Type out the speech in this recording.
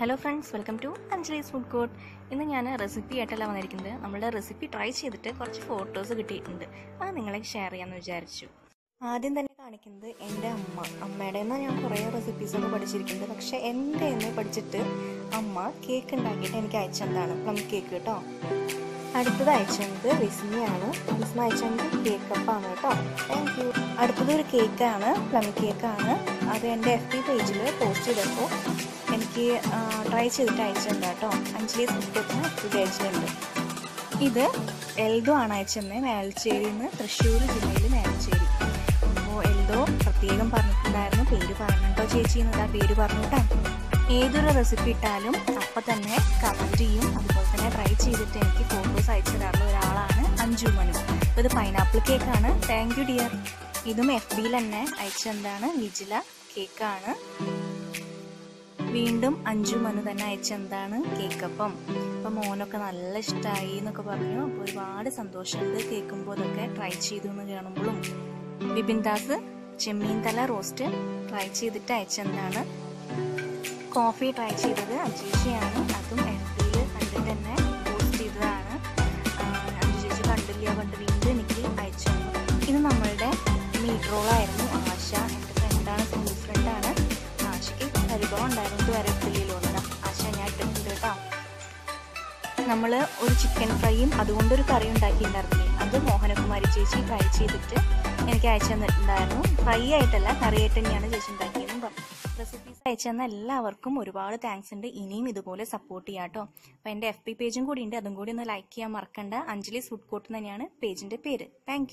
Hello friends welcome to Anjali's food court ഇന്ന് ഞാൻ recipe ആയിട്ടല്ല വന്നിരിക്കുന്നത്. നമ്മളുടെ റെസിപ്പി ട്രൈ ചെയ്തിട്ട് കുറച്ച് ഫോട്ടോസ് കിട്ടിയിട്ടുണ്ട്. അത് നിങ്ങളെ ഷെയർ ചെയ്യാമെന്ന് വിചാരിച്ചു. ആദ്യം തന്നെ കാണിക്കുന്നത് എന്റെ അമ്മ. അമ്മയുടെ നിന്ന് ഞാൻ കുറേ റെസിപ്പീസൊക്കെ പഠിച്ചിരിക്കുന്നത്. പക്ഷേ എന്റെ എന്നെ പഠിച്ചിട്ട് അമ്മ കേക്ക് ഉണ്ടാക്കിയിട്ട് എനിക്ക് അയച്ചെന്താണ് പ്ലം കേക്ക് കേട്ടോ. അടുത്തത് അയച്ചത് വിസ്മയാണ്. വിസ്മ അയച്ചത് കേക്ക് അപ്പാണ് കേട്ടോ. താങ്ക് യു അടുത്തത് ഒരു കേക്കാണ് പ്ലം കേക്കാണ് അത് എന്റെ എഫ് ബി പേജിൽ പോസ്റ്റ് ചെയ്തപ്പോൾ എനിക്ക് ട്രൈ ചെയ്തിട്ട് അയച്ചിട്ടുണ്ട് കേട്ടോ. അഞ്ജലി സുഹൃത്തിന് എഫ് ബി ഇത് എൽദോ ആണ് അയച്ചത് മേൽച്ചേരിയിൽ നിന്ന് തൃശ്ശൂർ ജില്ലയിൽ മേൽച്ചേരി. അപ്പോൾ എൽദോ പ്രത്യേകം പറഞ്ഞിട്ടുണ്ടായിരുന്നു പേര് പറഞ്ഞിട്ടോ ചേച്ചി എന്നതാ പേര് പറഞ്ഞിട്ടാ. ഏതൊരു റെസിപ്പി ഇട്ടാലും അപ്പം തന്നെ കമന്റ് ചെയ്യും അതുപോലെ തന്നെ ട്രൈ ചെയ്തിട്ട് എനിക്ക് അയച്ചു തരാറുള്ള ഒരാളാണ് അഞ്ജു മണി ഇത് പൈനാപ്പിൾ കേക്കാണ് താങ്ക് യു ഡിയർ ഇതും എഫ് ബിയിൽ തന്നെ അയച്ചെന്താണ് വിജില കേക്കാണ് വീണ്ടും അഞ്ചു മനു തന്നെ അയച്ചെന്താണ് കേക്ക് അപ്പം. മോനൊക്കെ നല്ല ഇഷ്ടമായി എന്നൊക്കെ പറഞ്ഞു. അപ്പോൾ ഒരുപാട് സന്തോഷമുണ്ട് കേൾക്കുമ്പോൾ അതൊക്കെ ട്രൈ ചെയ്തു എന്ന് കാണുമ്പോഴും ബിപിൻ ദാസ് ചെമ്മീൻ തല റോസ്റ്റ് ട്രൈ ചെയ്തിട്ട് അയച്ചെന്താണ് കോഫി ട്രൈ ചെയ്തത് അജീഷയാണ്. അതും എഫ് ഉണ്ടായിരുന്നു ഇതുവരെ ഇട്ടില്ലോന്നതാ ആശ ഞാൻ ഇട്ടിട്ടുണ്ട് കേട്ടോ. നമ്മൾ ഒരു ചിക്കൻ ഫ്രൈയും അതുകൊണ്ടൊരു കറി ഉണ്ടാക്കിയിട്ടുണ്ടായിരുന്നില്ലേ? അത് മോഹനകുമാരി ചേച്ചി ഫ്രൈ ചെയ്തിട്ട് എനിക്ക് അയച്ചു തന്നിട്ടുണ്ടായിരുന്നു. ഫ്രൈ ആയിട്ടല്ല കറിയായിട്ട് തന്നെയാണ് ചേച്ചി ഉണ്ടാക്കിയതെന്നും പറഞ്ഞു. റെസിപ്പീസ് അയച്ചു തന്ന എല്ലാവർക്കും ഒരുപാട് താങ്ക്സ് ഉണ്ട്. ഇനിയും ഇതുപോലെ സപ്പോർട്ട് ചെയ്യാം കേട്ടോ. അപ്പോൾ എന്റെ എഫ് പി പേജും കൂടി ഉണ്ട്. അതും കൂടി ഒന്ന് ലൈക്ക് ചെയ്യാൻ മറക്കണ്ട. അഞ്ജലി ഫുഡ് കോർട്ട് തന്നെയാണ് പേജിന്റെ പേര്. താങ്ക്